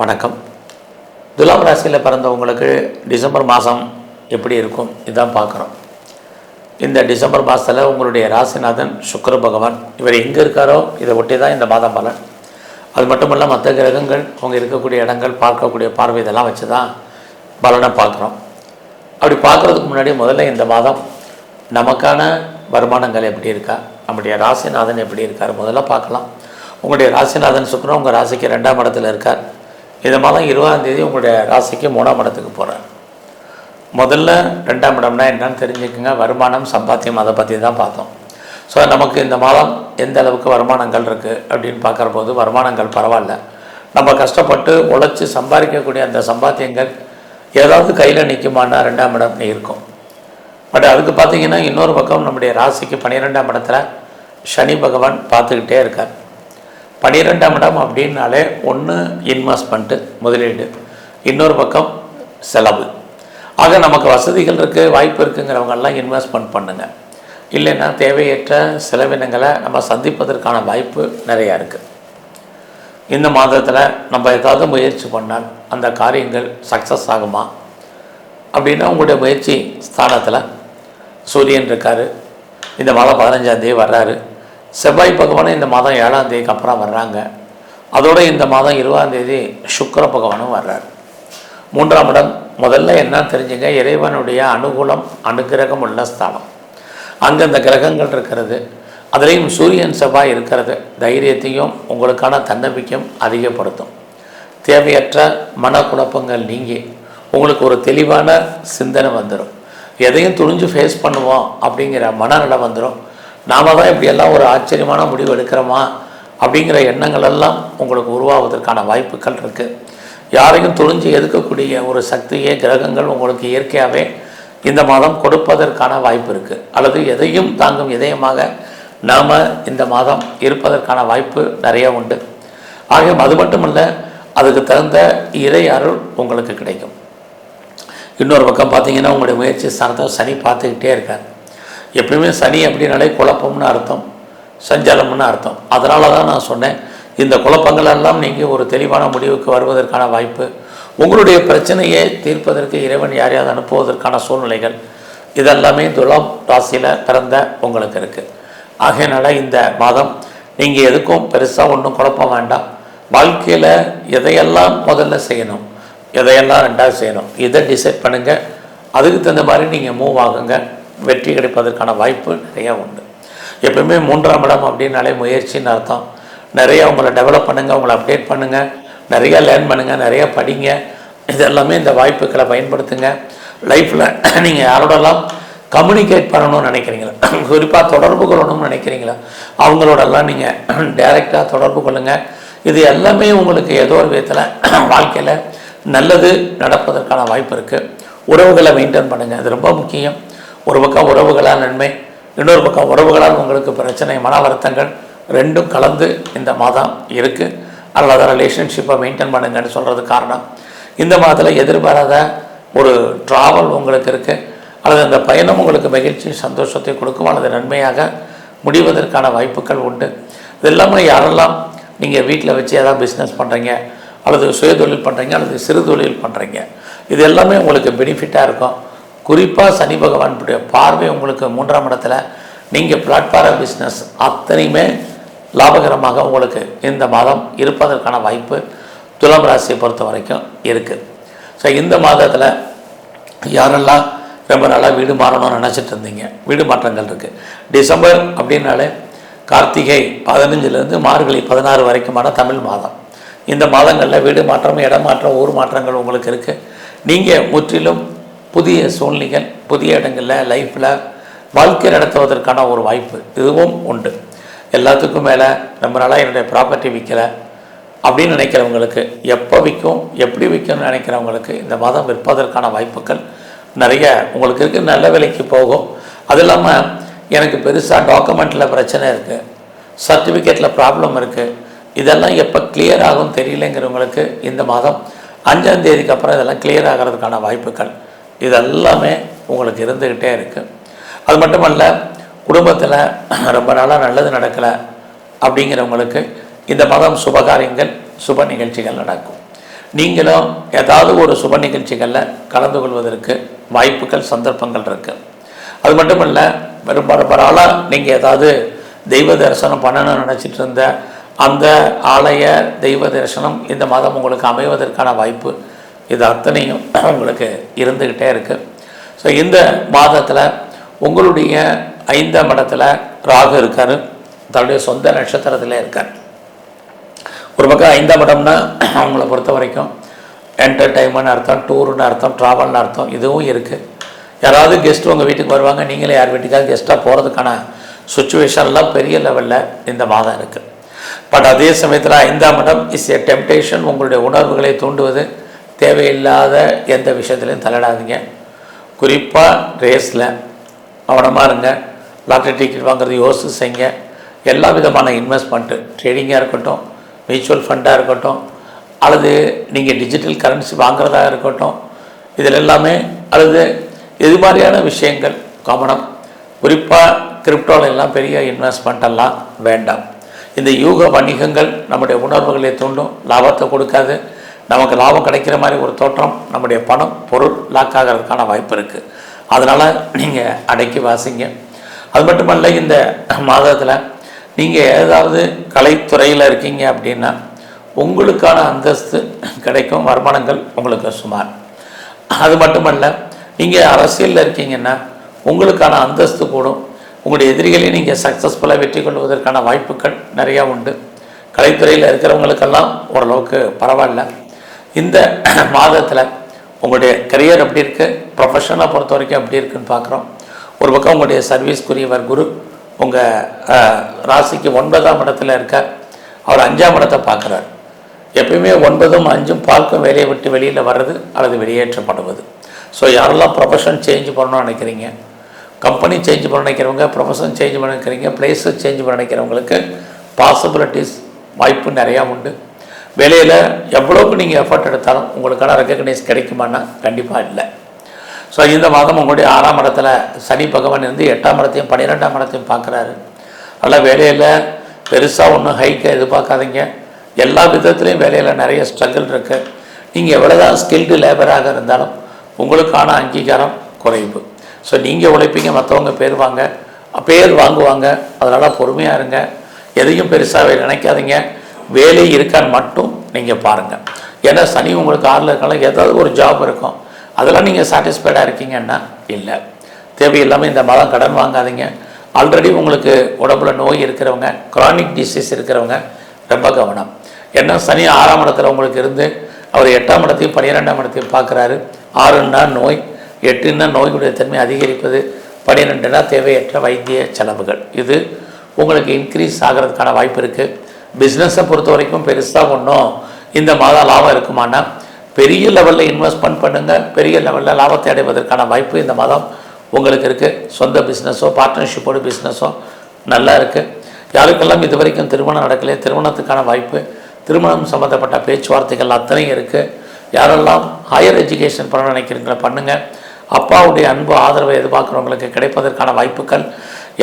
வணக்கம். துலாம் ராசியில் பிறந்தவங்களுக்கு டிசம்பர் மாதம் எப்படி இருக்கும்? இதான் பார்க்குறோம். இந்த டிசம்பர் மாதத்தில் உங்களுடைய ராசிநாதன் சுக்கர பகவான் இவர் எங்கே இருக்காரோ இதை ஒட்டி தான் இந்த மாதம் பலன். அது மட்டும் இல்லை மற்ற கிரகங்கள் அவங்க இருக்கக்கூடிய இடங்கள் பார்க்கக்கூடிய பார்வை இதெல்லாம் வச்சு தான் பலனை பார்க்குறோம். அப்படி பார்க்குறதுக்கு முன்னாடி முதல்ல இந்த மாதம் நமக்கான வருமானங்கள் எப்படி இருக்கா? நம்முடைய ராசிநாதன் எப்படி இருக்கார்? முதல்ல பார்க்கலாம். உங்களுடைய ராசிநாதன் சுக்கரன் உங்கள் ராசிக்கு ரெண்டாம் இடத்துல இருக்கார். இந்த மாதம் இருபதாம் தேதி உங்களுடைய ராசிக்கு மூணாம் இடத்துக்கு போகிறார் முதல்ல ரெண்டாம் இடம்னா என்னன்னு தெரிஞ்சுக்கோங்க. வருமானம் சம்பாத்தியம் அதை பற்றி தான் பார்த்தோம். ஸோ நமக்கு இந்த மாதம் எந்த அளவுக்கு வருமானங்கள் இருக்குது அப்படின்னு பார்க்குற போது வருமானங்கள் பரவாயில்ல. நம்ம கஷ்டப்பட்டு உழைச்சி சம்பாதிக்கக்கூடிய அந்த சம்பாத்தியங்கள் ஏதாவது கையில் நிற்குமான்னா ரெண்டாம் இடம் இருக்கும். பட் அதுக்கு பார்த்தீங்கன்னா இன்னொரு பக்கம் நம்முடைய ராசிக்கு பன்னிரெண்டாம் இடத்துல சனி பகவான் பார்த்துக்கிட்டே இருக்கார். பனிரெண்டாம் இடம் அப்படின்னாலே ஒன்று இன்வெஸ்ட்மெண்ட்டு முதலீடு. இன்னொரு பக்கம் செலவு. ஆக நமக்கு வசதிகள் இருக்குது வாய்ப்பு இருக்குங்கிறவங்கெல்லாம் இன்வெஸ்ட்மெண்ட் பண்ணுங்கள் இல்லைன்னா தேவையற்ற செலவினங்களை நம்ம சந்திப்பதற்கான வாய்ப்பு நிறையா இருக்குது இந்த மாதத்தில் நம்ம ஏதாவது முயற்சி பண்ணால் அந்த காரியங்கள் சக்ஸஸ் ஆகுமா? அப்படின்னா உங்களுடைய முயற்சி ஸ்தானத்தில் சூரியன் இருக்கார். இந்த மாதம் பதினஞ்சாந்தேதி வர்றாரு. செவ்வாய் பகவானும் இந்த மாதம் ஏழாம் தேதிக்கு அப்புறம் வர்றாங்க. அதோட இந்த மாதம் இருபதாம் தேதி சுக்கர பகவானும் வர்றார். மூன்றாம் இடம் முதல்ல என்ன தெரிஞ்சுங்க? இறைவனுடைய அனுகூலம் அனுகிரகம் உள்ள ஸ்தானம். அங்கே இந்த கிரகங்கள் இருக்கிறது. அதுலேயும் சூரியன் செவ்வாய் இருக்கிறது. தைரியத்தையும் உங்களுக்கான தன்னம்பிக்கையும் அதிகப்படுத்தும். தேவையற்ற மனக்குழப்பங்கள் நீங்கி உங்களுக்கு ஒரு தெளிவான சிந்தனை வந்துடும் எதையும் துணிஞ்சு ஃபேஸ் பண்ணுவோம் அப்படிங்கிற மனநிலை வந்துடும் நாம தான் இப்படியெல்லாம் ஒரு ஆச்சரியமான முடிவு எடுக்கிறோமா? அப்படிங்கிற எண்ணங்கள் எல்லாம் உங்களுக்கு உருவாவதற்கான வாய்ப்புகள் இருக்குது யாரையும் துணிஞ்சு எதுக்கக்கூடிய ஒரு சக்தியே கிரகங்கள் உங்களுக்கு இயற்கையாகவே இந்த மாதம் கொடுப்பதற்கான வாய்ப்பு இருக்குது அல்லது எதையும் தாங்கும் இதயமாக நாம் இந்த மாதம் இருப்பதற்கான வாய்ப்பு நிறைய உண்டு. ஆக அது மட்டுமல்ல அதுக்கு தகுந்த இறை அருள் உங்களுக்கு கிடைக்கும். இன்னொரு பக்கம் பார்த்தீங்கன்னா உங்களுடைய முயற்சி ஸ்தானத்தை சனி பார்த்துக்கிட்டே இருக்கார். எப்பயுமே சனி அப்படின்னாலே குழப்பம்னு அர்த்தம் சஞ்சலம்னு அர்த்தம். அதனால தான் நான் சொன்னேன் இந்த குழப்பங்கள் எல்லாம் நீங்கள் ஒரு தெளிவான முடிவுக்கு வருவதற்கான வாய்ப்பு உங்களுடைய பிரச்சனையை தீர்ப்பதற்கு இறைவன் யாரையாவது அனுப்புவதற்கான சூழ்நிலைகள் இதெல்லாமே துலாம் ராசியில் பிறந்த உங்களுக்கு இருக்குது ஆகையினால இந்த மாதம் நீங்கள் எதுக்கும் பெருசாக ஒன்றும் குழப்பம் வேண்டாம். வாழ்க்கையில் எதையெல்லாம் முதல்ல செய்யணும் எதையெல்லாம் ரெண்டாவது செய்யணும் இதை டிசைட் பண்ணுங்கள் அதுக்கு தகுந்த மாதிரி நீங்கள் மூவ் ஆகுங்க. வெற்றி கிடைப்பதற்கான வாய்ப்பு நிறையா உண்டு. எப்பவுமே மூன்றாம் இடம் அப்படின்னாலே முயற்சின்னு அர்த்தம். நிறைய உங்களை டெவலப் பண்ணுங்கள் உங்களை அப்டேட் பண்ணுங்கள் நிறையா லேர்ன் பண்ணுங்கள் நிறையா படிங்க. இதெல்லாமே இந்த வாய்ப்புகளை பயன்படுத்துங்க. லைஃப்பில் நீங்கள் யாரோடலாம் கம்யூனிகேட் பண்ணணும்னு நினைக்கிறீங்களா குறிப்பாக தொடர்பு கொள்ளணும்னு நினைக்கிறீங்களா அவங்களோடலாம் நீங்கள் டைரெக்டாக தொடர்பு கொள்ளுங்கள் இது எல்லாமே உங்களுக்கு ஏதோ ஒரு விதத்தில் வாழ்க்கையில் நல்லது நடப்பதற்கான வாய்ப்பு இருக்குது உறவுகளை மெயின்டைன் பண்ணுங்கள் அது ரொம்ப முக்கியம். ஒரு பக்கம் உறவுகளால் நன்மை இன்னொரு பக்கம் உறவுகளால் உங்களுக்கு பிரச்சனை மன வருத்தங்கள் ரெண்டும் கலந்து இந்த மாதம் இருக்குது அல்லது ரிலேஷன்ஷிப்பை மெயின்டைன் பண்ணுங்கன்னு சொல்கிறது காரணம். இந்த மாதத்தில் எதிர்பாராத ஒரு ட்ராவல் உங்களுக்கு இருக்குது அல்லது அந்த பயணம் உங்களுக்கு மகிழ்ச்சி சந்தோஷத்தை கொடுக்கும். அல்லது நன்மையாக முடிவதற்கான வாய்ப்புகள் உண்டு. இது இல்லாமல் யாரெல்லாம் நீங்கள் வீட்டில் வச்சு ஏதாவது பிஸ்னஸ் பண்ணுறீங்க அல்லது சுயதொழில் பண்ணுறீங்க அல்லது சிறு தொழில் பண்ணுறீங்க இது எல்லாமே உங்களுக்கு பெனிஃபிட்டாக இருக்கும். குறிப்பாக சனி பகவானுடைய பார்வை உங்களுக்கு மூன்றாம் இடத்துல நீங்கள் பிளாட்ஃபார்ம் பிஸ்னஸ் அத்தனையுமே லாபகரமாக உங்களுக்கு இந்த மாதம் இருப்பதற்கான வாய்ப்பு துலாம் ராசியை பொறுத்த வரைக்கும் இருக்குது ஸோ இந்த மாதத்தில் யாரெல்லாம் ரொம்ப நல்லா வீடு மாறணும்னு நினச்சிட்டு இருந்தீங்க வீடு மாற்றங்கள் இருக்குது டிசம்பர் அப்படின்னாலே கார்த்திகை பதினஞ்சுலேருந்து மார்கழி பதினாறு வரைக்குமான தமிழ் மாதம். இந்த மாதங்களில் வீடு மாற்றம் இடம் மாற்றம் ஊர் மாற்றங்கள் உங்களுக்கு இருக்குது நீங்கள் முற்றிலும் புதிய சூழ்நிலைகள் புதிய இடங்களில் லைஃப்பில் வாழ்க்கை நடத்துவதற்கான ஒரு வாய்ப்பு இதுவும் உண்டு. எல்லாத்துக்கும் மேலே ரொம்ப நாளாக என்னுடைய ப்ராப்பர்ட்டி விற்கலை அப்படின்னு நினைக்கிறவங்களுக்கு எப்போ விற்கும் எப்படி விற்கும்னு நினைக்கிறவங்களுக்கு இந்த மாதம் விற்பதற்கான வாய்ப்புகள் நிறைய உங்களுக்கு இருக்குது நல்ல விலைக்கு போகும். அது இல்லாமல் எனக்கு பெருசாக டாக்குமெண்ட்டில் பிரச்சனை இருக்குது சர்டிஃபிகேட்டில் ப்ராப்ளம் இருக்குது இதெல்லாம் எப்போ கிளியர் ஆகும் தெரியலங்கிறவங்களுக்கு இந்த மாதம் அஞ்சாம் தேதிக்கு அப்புறம் இதெல்லாம் கிளியர் ஆகிறதுக்கான வாய்ப்புகள். இதெல்லாமே உங்களுக்கு இருந்துக்கிட்டே இருக்குது அது மட்டுமல்ல குடும்பத்தில் ரொம்ப நாளாக நல்லது நடக்கலை அப்படிங்கிறவங்களுக்கு இந்த மாதம் சுபகாரியங்கள் சுப நிகழ்ச்சிகள் நடக்கும். நீங்களும் ஏதாவது ஒரு சுப நிகழ்ச்சிகளில் கலந்து கொள்வதற்கு வாய்ப்புகள் சந்தர்ப்பங்கள் இருக்குது அது மட்டுமல்ல இல்லை பெரும்பாலும் நீங்கள் ஏதாவது தெய்வ தரிசனம் பண்ணணும்னு நினச்சிட்டு இருந்த அந்த ஆலய தெய்வ தரிசனம் இந்த மாதம் உங்களுக்கு அமைவதற்கான வாய்ப்பு இது அத்தனையும் உங்களுக்கு இருந்துக்கிட்டே இருக்குது ஸோ இந்த மாதத்தில் உங்களுடைய ஐந்தாம் இடத்துல ராகு இருக்கார். தன்னுடைய சொந்த நட்சத்திரத்தில் இருக்கார். ஒரு பக்கம் ஐந்தாம் இடம்னா அவங்கள பொறுத்த வரைக்கும் என்டர்டைன்மெண்ட் அர்த்தம் டூருன்னு அர்த்தம் ட்ராவல்னு அர்த்தம் இதுவும் இருக்குது யாராவது கெஸ்ட் உங்கள் வீட்டுக்கு வருவாங்க நீங்களே யார் வீட்டுக்காவது கெஸ்ட்டாக போகிறதுக்கான சுச்சுவேஷன்லாம் பெரிய லெவலில் இந்த மாதம் இருக்குது பட் அதே சமயத்தில் ஐந்தாம் இடம் இஸ் எ டெம்டேஷன் உங்களுடைய உணர்வுகளை தூண்டுவது தேவையில்லாத எந்த விஷயத்துலையும் தலையிடாதீங்க குறிப்பாக ரேஸில் கவனமாக இருங்க. லாட்டரி டிக்கெட் வாங்குறது யோசிச்சு செய்யுங்க. எல்லா விதமான இன்வெஸ்ட்மெண்ட்டு ட்ரேடிங்காக இருக்கட்டும் மியூச்சுவல் ஃபண்டாக இருக்கட்டும் அல்லது நீங்கள் டிஜிட்டல் கரன்சி வாங்குறதா இருக்கட்டும் இதில் எல்லாமே அல்லது இது மாதிரியான விஷயங்கள் கவனம். குறிப்பாக கிரிப்டோவில் எல்லாம் பெரிய இன்வெஸ்ட்மெண்ட்டெல்லாம் வேண்டாம். இந்த யூக வணிகங்கள் நம்முடைய உணர்வுகளை தூண்டும் லாபத்தை கொடுக்காது. நமக்கு லாபம் கிடைக்கிற மாதிரி ஒரு தோற்றம் நம்முடைய பணம் பொருள் லாக் ஆகிறதுக்கான வாய்ப்பு இருக்குது அதனால் நீங்கள் அடக்கி வாசிங்க. அது மட்டுமல்ல இந்த மாதத்தில் நீங்கள் ஏதாவது கலைத்துறையில் இருக்கீங்க அப்படின்னா உங்களுக்கான அந்தஸ்து கிடைக்கும் வருமானங்கள் உங்களுக்கு சுமார். அது மட்டுமல்ல நீங்கள் அரசியலில் இருக்கீங்கன்னா உங்களுக்கான அந்தஸ்து கூடும். உங்களுடைய எதிரிகளை நீங்கள் சக்ஸஸ்ஃபுல்லாக வெற்றி கொள்வதற்கான வாய்ப்புகள் நிறையா உண்டு. கலைத்துறையில் இருக்கிறவங்களுக்கெல்லாம் ஓரளவுக்கு பரவாயில்ல. இந்த மாதத்தில் உங்களுடைய கரியர் எப்படி இருக்குது ப்ரொஃபஷனை பொறுத்த வரைக்கும் எப்படி இருக்குன்னு பார்க்குறோம் ஒரு பக்கம் உங்களுடைய சர்வீஸ்க்குரியவர் குரு உங்கள் ராசிக்கு ஒன்பதாம் இடத்துல இருக்க அவர் அஞ்சாம் இடத்தை பார்க்குறார் எப்பயுமே ஒன்பதும் அஞ்சும் பார்க்கும் வேலையை விட்டு வெளியில் வர்றது அல்லது வெளியேற்றப்படுவது. ஸோ யாரெல்லாம் ப்ரொஃபஷன் சேஞ்ச் பண்ணணும்னு நினைக்கிறீங்க? கம்பெனி சேஞ்ச் பண்ண நினைக்கிறவங்க ப்ரொஃபஷன் சேஞ்ச் பண்ண நினைக்கிறீங்க பிளேஸஸ் சேஞ்ச் பண்ண நினைக்கிறவங்களுக்கு பாசிபிலிட்டிஸ் வாய்ப்பு நிறையா உண்டு. வேலையில் எவ்வளோக்கு நீங்கள் எஃபர்ட் எடுத்தாலும் உங்களுக்கான ரெக்கக்னைஸ் கிடைக்குமான்னா கண்டிப்பாக இல்லை. ஸோ இந்த மாதம் உங்களுடைய ஆறாம் இடத்துல சனி பகவான் இருந்து எட்டாம் இடத்தையும் பன்னிரெண்டாம் இடத்தையும் பார்க்குறாரு. அதனால் வேலையில் பெருசாக ஒன்றும் ஹைக்கை எதிர்பார்க்காதீங்க. எல்லா விதத்துலேயும் வேலையில் நிறைய ஸ்ட்ரகிள் இருக்குது நீங்கள் எவ்வளோதான் ஸ்கில்டு லேபராக இருந்தாலும் உங்களுக்கான அங்கீகாரம் குறைவு. ஸோ நீங்கள் உழைப்பீங்க மற்றவங்க பேர் வாங்க பேர் வாங்குவாங்க. அதனால் பொறுமையாக இருங்க. எதையும் பெருசாக நினைக்காதீங்க. வேலை இருக்கான்னு மட்டும் நீங்கள் பாருங்கள் ஏன்னா சனி உங்களுக்கு ஆறில் இருக்கலாம் ஏதாவது ஒரு ஜாப் இருக்கும். அதெல்லாம் நீங்கள் சாட்டிஸ்ஃபைடாக இருக்கீங்கன்னா இல்லை. தேவையில்லாமல் இந்த மாதம் கடன் வாங்காதீங்க. ஆல்ரெடி உங்களுக்கு உடம்புல நோய் இருக்கிறவங்க க்ரானிக் டிசீஸ் இருக்கிறவங்க ரொம்ப கவனம். ஏன்னா சனி ஆறாம் இடத்துல உங்களுக்கு இருந்து அவர் எட்டாம் இடத்தையும் பன்னிரெண்டாம் இடத்தையும் பார்க்குறாரு. ஆறுன்னா நோய் எட்டுன்னா நோயுடைய தன்மை அதிகரிப்பது பன்னிரெண்டுனா தேவையற்ற வைத்திய செலவுகள். இது உங்களுக்கு இன்க்ரீஸ் ஆகிறதுக்கான வாய்ப்பு இருக்குது பிஸ்னஸை பொறுத்த வரைக்கும் பெருசாக ஒன்றும் இந்த மாதம் லாபம் இருக்குமானா பெரிய லெவலில் இன்வெஸ்ட்மெண்ட் பண்ணுங்கள் பெரிய லெவலில் லாபத்தை அடைவதற்கான வாய்ப்பு இந்த மாதம் உங்களுக்கு இருக்குது சொந்த பிஸ்னஸோ பார்ட்னர்ஷிப்போட பிஸ்னஸோ நல்லா இருக்குது யாருக்கெல்லாம் இது வரைக்கும் திருமணம் நடக்கலையே திருமணத்துக்கான வாய்ப்பு திருமணம் சம்மந்தப்பட்ட பேச்சுவார்த்தைகள் அத்தனையும் இருக்குது யாரெல்லாம் ஹையர் எஜுகேஷன் பண்ண நினைக்கிறீங்களோ பண்ணுங்கள் அப்பாவுடைய அன்பு ஆதரவை எதிர்பார்க்குறவங்களுக்கு கிடைப்பதற்கான வாய்ப்புகள்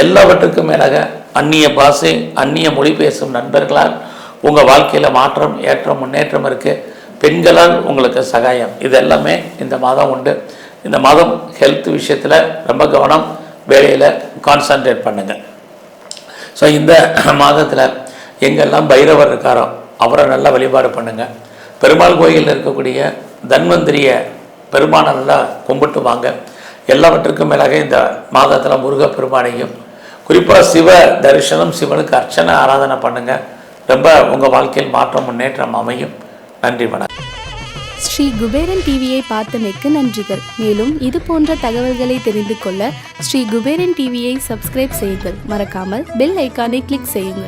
எல்லாவற்றுக்கும் மேலாக அந்நிய பாஷை அந்நிய மொழி பேசும் நண்பர்களால் உங்கள் வாழ்க்கையில் மாற்றம் ஏற்றம் முன்னேற்றம் இருக்குது பெண்களால் உங்களுக்கு சகாயம். இது எல்லாமே இந்த மாதம் உண்டு. இந்த மாதம் ஹெல்த் விஷயத்தில் ரொம்ப கவனம் வேலையில் கான்சன்ட்ரேட் பண்ணுங்கள் ஸோ இந்த மாதத்தில் எங்கெல்லாம் பைரவர் இருக்காரோ அவரை நல்லா வழிபாடு பண்ணுங்கள் பெருமாள் கோயிலில் இருக்கக்கூடிய தன்வந்திரிய பெருமானை நல்லா கும்பிட்டு வாங்க. எல்லாவற்றுக்கும் மேலாக இந்த மாதத்தில் முருகப்பெருமானையும் குறிப்பாக சிவ தரிசனம் சிவனுக்கு அர்ச்சனை ஆராதனை பண்ணுங்கள் ரொம்ப உங்கள் வாழ்க்கையில் மாற்றம் முன்னேற்றம் அமையும். நன்றி வணக்கம். ஸ்ரீ குபேரன் டிவியை பார்த்தமைக்கு நன்றிகள். மேலும் இது போன்ற தகவல்களை தெரிந்து கொள்ள ஸ்ரீ குபேரன் டிவியை சப்ஸ்கிரைப் செய்யுங்கள். மறக்காமல் பெல் ஐக்கானை கிளிக் செய்யுங்கள்.